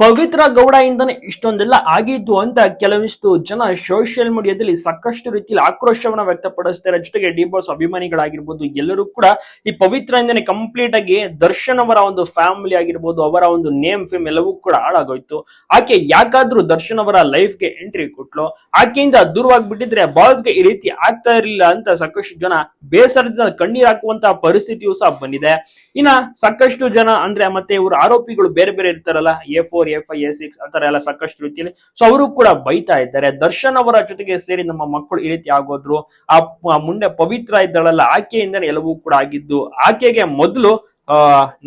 ಪವಿತ್ರ ಗೌಡ ಇಂದನೇ ಇಷ್ಟೊಂದೆಲ್ಲ ಆಗಿದ್ದು ಅಂತ ಕೆಲವಿಷ್ಟು ಜನ ಸೋಷಿಯಲ್ ಮೀಡಿಯಾದಲ್ಲಿ ಸಾಕಷ್ಟು ರೀತಿಯಲ್ಲಿ ಆಕ್ರೋಶವನ್ನ ವ್ಯಕ್ತಪಡಿಸ್ತಾರೆ. ಜೊತೆಗೆ ಡಿ ಬಾಸ್ ಅಭಿಮಾನಿಗಳಾಗಿರ್ಬೋದು, ಎಲ್ಲರೂ ಕೂಡ ಈ ಪವಿತ್ರ ಇಂದನೆ ಕಂಪ್ಲೀಟ್ ಆಗಿ ದರ್ಶನ್ ಅವರ ಒಂದು ಫ್ಯಾಮಿಲಿ ಆಗಿರ್ಬೋದು, ಅವರ ಒಂದು ನೇಮ್ ಫೇಮ್ ಎಲ್ಲವೂ ಕೂಡ ಹಾಳಾಗೋಯ್ತು. ಆಕೆ ಯಾಕಾದ್ರೂ ದರ್ಶನ್ ಅವರ ಲೈಫ್ಗೆ ಎಂಟ್ರಿ ಕೊಟ್ಲು? ಆಕೆಯಿಂದ ದೂರವಾಗ್ಬಿಟ್ಟಿದ್ರೆ ಬಾಸ್ಗೆ ಈ ರೀತಿ ಆಗ್ತಾ ಇರಲಿಲ್ಲ ಅಂತ ಸಾಕಷ್ಟು ಜನ ಬೇಸರದಿಂದ ಕಣ್ಣೀರ್ ಹಾಕುವಂತಹ ಪರಿಸ್ಥಿತಿಯೂ ಸಹ ಬಂದಿದೆ. ಇನ್ನ ಸಾಕಷ್ಟು ಜನ ಅಂದ್ರೆ ಮತ್ತೆ ಇವರು ಆರೋಪಿಗಳು ಬೇರೆ ಬೇರೆ ಇರ್ತಾರಲ್ಲ A four A I A six ಆತರ ಎಲ್ಲ ಸಾಕಷ್ಟು ರೀತಿಯಲ್ಲಿ. ಸೊ ಅವರು ಕೂಡ ಬೈತಾ ಇದ್ದಾರೆ. ದರ್ಶನ್ ಅವರ ಜೊತೆಗೆ ಸೇರಿ ನಮ್ಮ ಮಕ್ಕಳು ಈ ರೀತಿ ಆಗೋದ್ರು. ಆ ಮುಂದೆ ಪವಿತ್ರ ಇದ್ದಾಳಲ್ಲ ಆಕೆಯಿಂದ ಎಲ್ಲವೂ ಕೂಡ ಆಗಿದ್ದು. ಆಕೆಗೆ ಮೊದಲು ಆ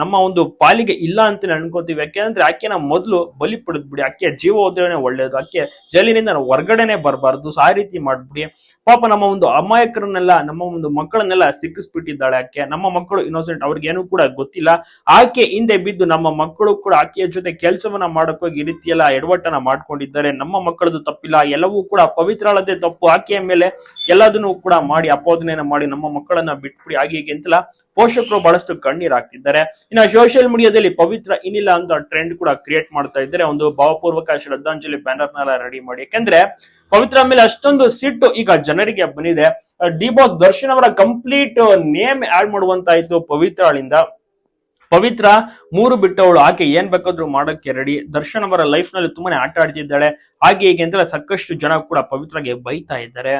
ನಮ್ಮ ಒಂದು ಪಾಲಿಗೆ ಇಲ್ಲ ಅಂತ ಅನ್ಕೋತೀವಿ. ಯಾಕೆಂದ್ರೆ ಆಕೆನ ಮೊದಲು ಬಲಿ ಪಡೆದ್ಬಿಡಿ ಆಕೆ ಜೀವ ಹೋದ್ರೇನೆ ಒಳ್ಳೇದು. ಆಕೆ ಜೈಲಿನಿಂದ ಹೊರಗಡೆನೆ ಬರಬಾರ್ದು. ಸಾ ರೀತಿ ಮಾಡ್ಬಿಡಿ. ಪಾಪ ನಮ್ಮ ಒಂದು ಅಮಾಯಕರನ್ನೆಲ್ಲ, ನಮ್ಮ ಒಂದು ಮಕ್ಕಳನ್ನೆಲ್ಲ ಸಿಕ್ಕಿಸ್ಬಿಟ್ಟಿದ್ದಾಳೆ ಆಕೆ. ನಮ್ಮ ಮಕ್ಕಳು ಇನ್ನೋಸೆಂಟ್ ಅವ್ರಿಗೇನು ಕೂಡ ಗೊತ್ತಿಲ್ಲ. ಆಕೆ ಹಿಂದೆ ಬಿದ್ದು ನಮ್ಮ ಮಕ್ಕಳು ಕೂಡ ಆಕೆಯ ಜೊತೆ ಕೆಲಸವನ್ನ ಮಾಡೋಕೋಗಿ ಈ ರೀತಿಯೆಲ್ಲ ಎಡವಟ್ಟನ ಮಾಡ್ಕೊಂಡಿದ್ದಾರೆ. ನಮ್ಮ ಮಕ್ಕಳದು ತಪ್ಪಿಲ್ಲ. ಎಲ್ಲವೂ ಕೂಡ ಪವಿತ್ರಳದೇ ತಪ್ಪು. ಆಕೆಯ ಮೇಲೆ ಎಲ್ಲದನ್ನು ಕೂಡ ಮಾಡಿ ಅಪೋದನೆಯನ್ನ ಮಾಡಿ ನಮ್ಮ ಮಕ್ಕಳನ್ನ ಬಿಟ್ಬಿಡಿ. ಹಾಗೆ ಹೀಗೆ ಅಂತಲ್ಲ ಪೋಷಕರು ಬಹಳಷ್ಟು ಕಣ್ಣೀರ್ ಹಾಕ್ತಿದ್ದಾರೆ ಇನ್ನು ಸೋಷಿಯಲ್ ಮೀಡಿಯಾದಲ್ಲಿ ಪವಿತ್ರ ಇನ್ನಿಲ್ಲ ಅಂತ ಟ್ರೆಂಡ್ ಕೂಡ ಕ್ರಿಯೇಟ್ ಮಾಡ್ತಾ ಇದ್ದಾರೆ. ಒಂದು ಭಾವಪೂರ್ವಕ ಶ್ರದ್ಧಾಂಜಲಿ ಬ್ಯಾನರ್ ನೆಲ್ಲ ರೆಡಿ ಮಾಡಿ. ಯಾಕಂದ್ರೆ ಪವಿತ್ರ ಮೇಲೆ ಅಷ್ಟೊಂದು ಸಿಟ್ಟು ಈಗ ಜನರಿಗೆ ಬಂದಿದೆ. ಡಿ ಬಾಸ್ ದರ್ಶನ್ ಅವರ ಕಂಪ್ಲೀಟ್ ನೇಮ್ ಆಡ್ ಮಾಡುವಂತಾಯ್ತು ಪವಿತ್ರಾಳಿಂದ ಪವಿತ್ರ ಮೂರು ಬಿಟ್ಟವಳು. ಆಕೆ ಏನ್ ಬೇಕಾದ್ರೂ ಮಾಡೋಕ್ಕೆ ರೆಡಿ ದರ್ಶನ್ ಅವರ ಲೈಫ್ನಲ್ಲಿ ತುಂಬಾನೇ ಆಟ ಆಡ್ತಿದ್ದಾಳೆ. ಹಾಗೆ ಹೀಗೆ ಅಂತ ಸಾಕಷ್ಟು ಜನ ಕೂಡ ಪವಿತ್ರಗೆ ಬೈತಾ ಇದ್ದಾರೆ.